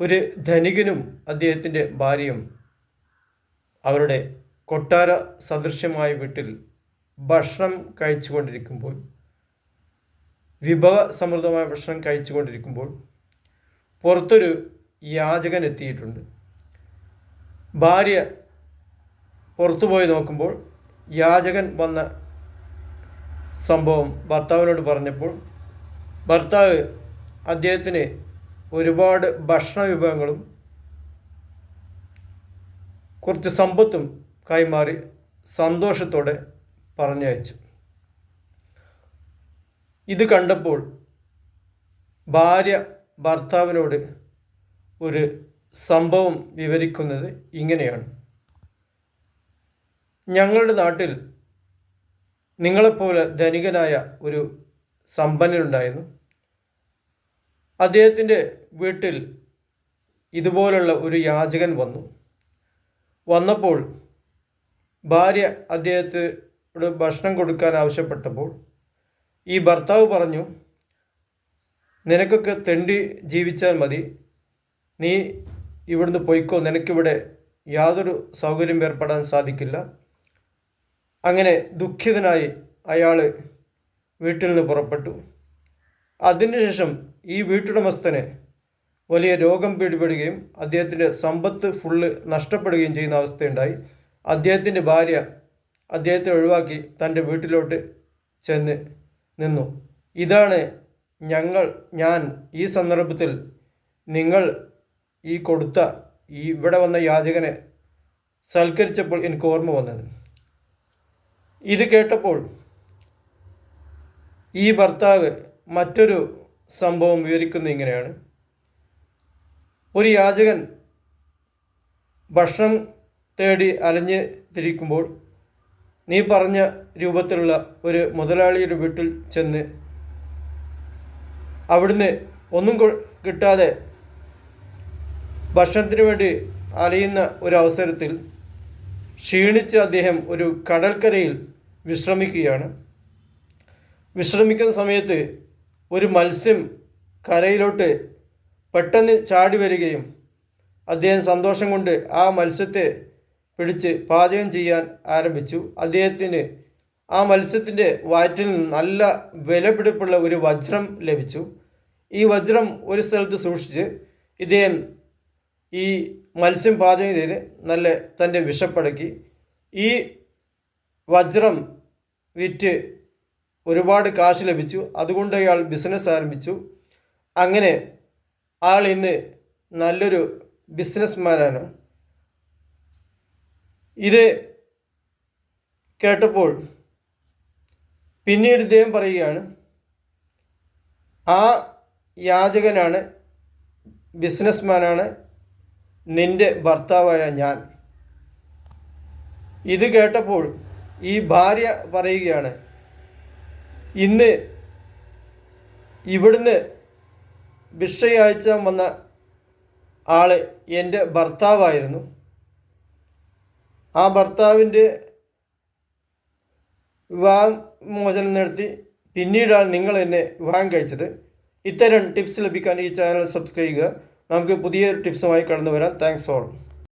ഒരു ധനികനും അദ്ദേഹത്തിന്റെ ഭാര്യയും അവരുടെ കൊട്ടാര സദൃശ്യമായ വീട്ടിൽ ഭക്ഷണം കഴിച്ചുകൊണ്ടിരിക്കുമ്പോൾ വിഭവ സമൃദ്ധമായ ഭക്ഷണം കഴിച്ചുകൊണ്ടിരിക്കുമ്പോൾ പുറത്തൊരു യാചകൻ എത്തിയിട്ടുണ്ട്. ഭാര്യ പുറത്തുപോയി നോക്കുമ്പോൾ യാചകൻ വന്ന സംഭവം ഭർത്താവിനോട് പറഞ്ഞപ്പോൾ ഭർത്താവ് അദ്ദേഹത്തിന് ഒരുപാട് ഭക്ഷണ വിഭവങ്ങളും കുറച്ച് സമ്പത്തും കൈമാറി സന്തോഷത്തോടെ പറഞ്ഞയച്ചു. ഇത് കണ്ടപ്പോൾ ഭാര്യ ഭർത്താവിനോട് ഒരു സംഭവം വിവരിക്കുന്നത് ഇങ്ങനെയാണ്. ഞങ്ങളുടെ നാട്ടിൽ നിങ്ങളെപ്പോലെ ധനികനായ ഒരു സമ്പന്നനുണ്ടായിരുന്നു. അദ്ദേഹത്തിന്റെ വീട്ടിൽ ഇതുപോലുള്ള ഒരു യാചകൻ വന്നു. വന്നപ്പോൾ ഭാര്യ അദ്ദേഹത്തോട് ഭക്ഷണം കൊടുക്കാൻ ആവശ്യപ്പെട്ടപ്പോൾ ഈ ഭർത്താവ് പറഞ്ഞു നിനക്കൊക്കെ തെണ്ടി ജീവിച്ചാൽ മതി. നീ ഇവിടുന്ന് പോയിക്കോ. നിനക്കിവിടെ യാതൊരു സൗകര്യം ഏർപ്പെടാൻ സാധിക്കില്ല. അങ്ങനെ ദുഃഖിതനായി അയാൾ വീട്ടിൽ നിന്ന് പുറപ്പെട്ടു. അതിനുശേഷം ഈ വീട്ടുടമസ്ഥന് വലിയ രോഗം പിടിപെടുകയും അദ്ദേഹത്തിന്റെ സമ്പത്ത് ഫുള്ള് നഷ്ടപ്പെടുകയും ചെയ്യുന്ന അവസ്ഥയുണ്ടായി. അദ്ദേഹത്തിന്റെ ഭാര്യ അദ്ദേഹത്തെ ഒഴിവാക്കി തന്റെ വീട്ടിലോട്ട് ചെന്ന് നിന്നു. ഇതാണ് ഞങ്ങൾ ഞാൻ ഈ സന്ദർഭത്തിൽ നിങ്ങൾ ഈ കൊടുത്ത ഈ ഇവിടെ വന്ന യാചകനെ സൽക്കരിച്ചപ്പോൾ എനിക്ക് ഓർമ്മ വന്നത്. ഇത് കേട്ടപ്പോൾ ഈ ഭർത്താവ് മറ്റൊരു സംഭവം വിവരിക്കുന്നത് ഇങ്ങനെയാണ്. ഒരു യാചകൻ ഭക്ഷണം തേടി അലഞ്ഞ് തിരിക്കുമ്പോൾ നീ പറഞ്ഞ രൂപത്തിലുള്ള ഒരു മുതലാളിയുടെ വീട്ടിൽ ചെന്ന് അവിടുന്ന് ഒന്നും കിട്ടാതെ ഭക്ഷണത്തിന് വേണ്ടി അലയുന്ന ഒരു അവസരത്തിൽ ക്ഷീണിച്ച് അദ്ദേഹം ഒരു കടൽക്കരയിൽ വിശ്രമിക്കുകയാണ്. വിശ്രമിക്കുന്ന സമയത്ത് ഒരു മത്സ്യം കരയിലോട്ട് പെട്ടെന്ന് ചാടി വരികയും അദ്ദേഹം സന്തോഷം കൊണ്ട് ആ മത്സ്യത്തെ പിടിച്ച് പാചകം ചെയ്യാൻ ആരംഭിച്ചു. അദ്ദേഹത്തിന് ആ മത്സ്യത്തിന്റെ വയറ്റിൽ നല്ല വിലപിടിപ്പുള്ള ഒരു വജ്രം ലഭിച്ചു. ഈ വജ്രം ഒരു സ്ഥലത്ത് സൂക്ഷിച്ച് ഇദ്ദേഹം ഈ മത്സ്യം പാചകം ചെയ്ത് നല്ല തന്റെ വിഷപ്പടക്കി ഈ വജ്രം വിറ്റ് ഒരുപാട് കാശ് ലഭിച്ചു. അതുകൊണ്ട് അയാൾ ബിസിനസ് ആരംഭിച്ചു. അങ്ങനെ അയാൾ ഇന്ന് നല്ലൊരു ബിസിനസ്മാനാണ് ഇത് കേട്ടപ്പോൾ പിന്നീട് ഇദ്ദേഹം പറയുകയാണ് ആ യാചകനാണ് ബിസിനസ്മാനാണ് നിന്റെ ഭർത്താവായ ഞാൻ. ഇത് കേട്ടപ്പോൾ ഈ ഭാര്യ പറയുകയാണ് ഇന്ന് ഇവിടുന്ന് ഭിക്ഷയയച്ച വന്ന ആൾ എന്റെ ഭർത്താവായിരുന്നു. ആ ഭർത്താവിന്റെ വിവാഹമോചനം നടത്തി പിന്നീടാണ് നിങ്ങൾ എന്നെ വിവാഹം കഴിച്ചത്. ഇത്തരം ടിപ്സ് ലഭിക്കാൻ ഈ ചാനൽ സബ്സ്ക്രൈബ് ചെയ്യുക. നമുക്ക് പുതിയ ടിപ്സുമായി കടന്നു വരാം താങ്ക്സ് ഓൾ